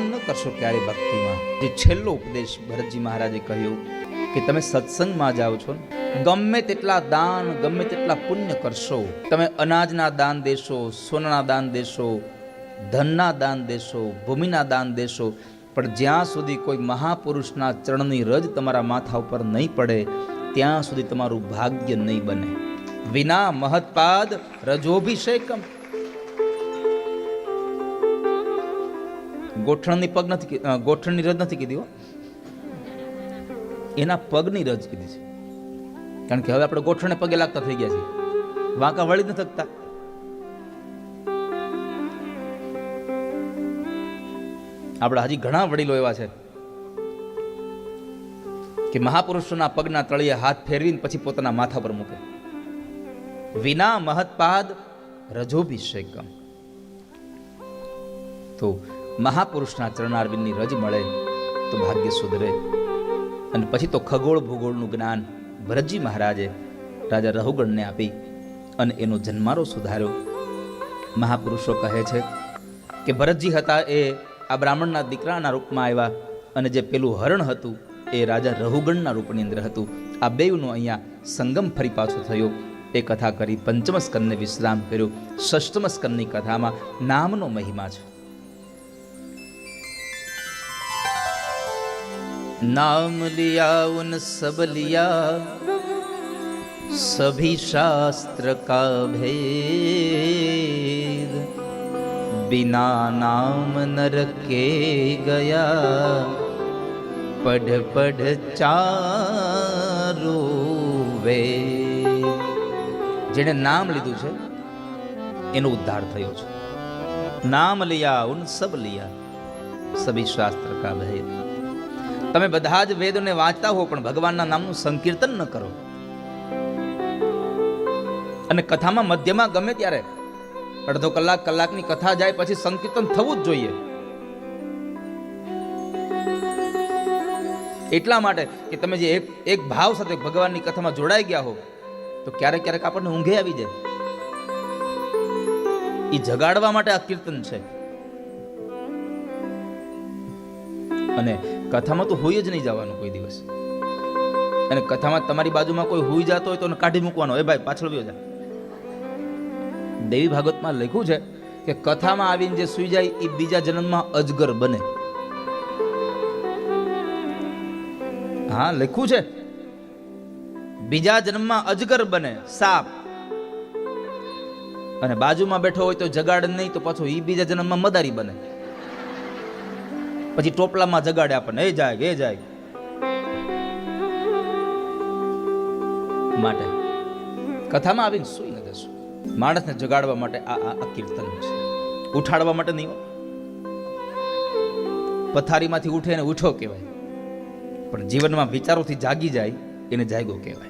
અવસાન ન કરશો ક્યારે ભક્તિમાં. જે છેલ્લો ઉપદેશ ભરતજી મહારાજે કહ્યો કે તમે સત્સંગમાં જાઓ છો ગમે તેટલા દાન, ગમે તેટલા પુણ્ય કરશો, તમે અનાજના દાન દેશો, સોનાના દાન દેશો, ધનના દાન દેશો, ભૂમિના દાન દેશો, પણ જ્યાં સુધી કોઈ મહાપુરુષના ચરણની રજ તમારા માથા ઉપર નહીં પડે, ત્યાં સુધી તમારું ભાગ્ય નહીં બને. વિના મહત્પાદ રજોભિષેકમ. ગોઠણની પગ નથી ગોઠણની રજ નથી કીધી એના પગની રજ કીધી છે. કારણ કે હવે આપણે ગોઠણને પગે લાગતા થઈ ગયા છીએ. વાંકા વળી નથી થકતા આપણા હજી ઘણા વડીલો એવા છે કે મહાપુરુષોના પગના તળિયે હાથ ફેરવીને પછી પોતાના માથા પર મૂકે. વિના મહત્પાદ રજોભિષેકમ. તો મહાપુરુષના ચરણારવિંદની રજ મળે તો ભાગ્ય સુધરે. અને પછી તો ખગોળ ભૂગોળનું જ્ઞાન ભરતજી મહારાજે રાજા રહુગણને આપી અને એનો જન્મારો સુધાર્યો. મહાપુરુષો કહે છે કે ભરતજી હતા એ આ બ્રાહ્મણના દીકરાના રૂપમાં આવ્યા અને જે પેલું હરણ હતું એ રાજા રહુગણના રૂપની અંદર હતું. આ બેઉનો અહીંયા સંગમ ફરી પાછો થયો. એ કથા કરી પંચમ સ્કંદને વિશ્રામ કર્યો. સ્કંદની કથામાં નામનો મહિમા છે. नाम लिया उन सब लिया सभी शास्त्र का भेद बिना नाम नर के गया पढ़ पढ़ चारो વેદ જેણે નામ લીધું છે એનો ઉદ્ધાર થયો છે નામ લિયા ઉન સબ લિયા સભી શાસ્ત્ર કા ભેદ તમે બધા જ વેદોને વાંચતા હો, પણ ભગવાનના નામનું સંકીર્તન ન કરો. અને કથામાં મધ્યમાં ગમે ત્યારે અડધો કલાક કલાકની કથા જાય પછી સંકીર્તન થવું જ જોઈએ. એટલા માટે કે તમે જે એક એક ભાવ સાથે ભગવાનની કથામાં જોડાઈ ગયા હો, તો ક્યારેક ક્યારેક આપણને ઊંઘે આવી જાય. એ જગાડવા માટે આ કીર્તન છે. અને કથામાં તો હોય જ નહીં જવાનું કોઈ દિવસ. અને કથામાં તમારી બાજુમાં કોઈ હોઈ જતો હોય તો કાઢી મૂકવાનો. એ ભાઈ, પાછળ વ્યો જા. દેવી ભાગવતમાં લખ્યું છે કે કથામાં આવીને જે સુઈ જાય એ બીજા જન્મમાં અજગર બને. હા, લખ્યું છે. બીજા જન્મમાં અજગર બને, સાપ. અને બાજુમાં બેઠો હોય તો જગાડ નહીં તો પાછો એ બીજા જન્મમાં મદારી બને. પછી ટોપલામાં જગાડે આપણને. એ જાય એ જાય. માટે કથામાં આવીને સુઈ ન જશું. માણસને જગાડવા માટે આ આ કીર્તન છે. ઉઠાડવા માટે નહીં પથારીમાંથી ઉઠે ને ઉઠો કહેવાય. પણ જીવનમાં વિચારોથી જાગી જાય, એને જાગ્યો કહેવાય.